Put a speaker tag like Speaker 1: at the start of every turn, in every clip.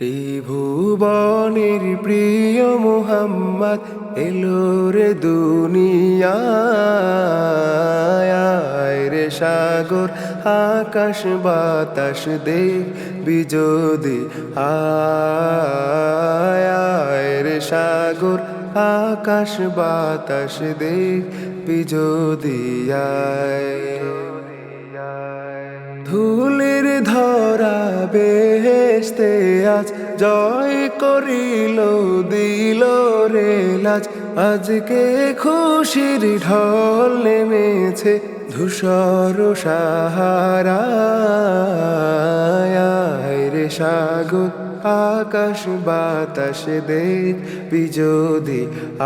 Speaker 1: ত্রিভুবনের প্রিয় মোহাম্মদ এলো রে দুনিয়ায়। রে সাগর, আকাশ, বাতাস দেখ বিজোদি। আয় রে সাগর, আকাশ, বাতাস দেখ বিজোদিয়ায় ধুলির ধরা বেহেস্তে আজ জয় করিল, দিল রে লাজ। আজকে খুশির ঢল নেমেছে ধূসর সাহারা রে সাগর, আকাশ বাতাস দেখ বিজোদি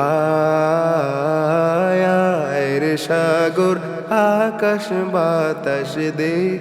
Speaker 1: আয় রে সাগর, আকাশ বাতাস দেখ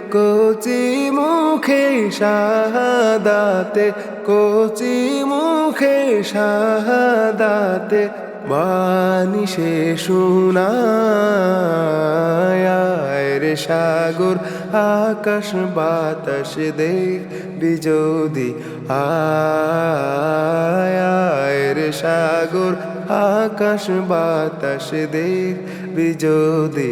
Speaker 1: কোচি মুখে শাহাদাতে, কোচি মুখে শাহাদাতে বাণী সে রে সাগর, আকাশ বাতাস দেখ বিজোদি আয়। রে সাগর, আকাশ বাতাস দেখ বিজোদি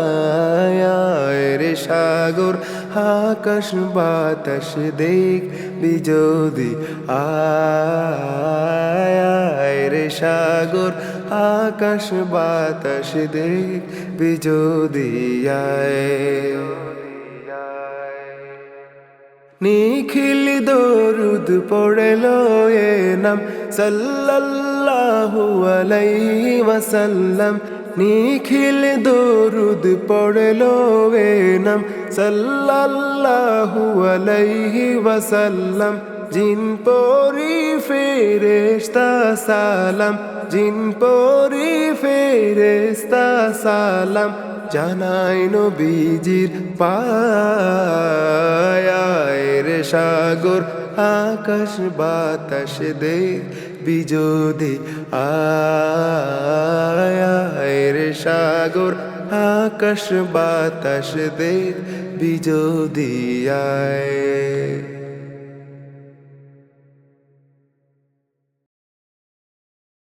Speaker 1: সাগর, আকাশ বাতাস দেখ, বিজোদি আয় সাগর, আকাশ বাতাস দেখ, বিজোদি নিখিল দরুদ পড়ল এ নাম, সাল্লাল্লাহু আলাইহি ওয়াসাল্লাম। নিখিল দরুদ পড়ল এ নাম, সাল্লাল্লাহু আলাইহি ওয়াসাল্লাম। জিন পরি ফেরেশতা সালাম, জিন পরি ফেরেশতা সালাম। জানাই নবীজির পায় রে সাগর, আকাশ বাতাস দেখ বিজোদি আয় সাগর আকাশ বাতাস দে বিজোদিয়ায়।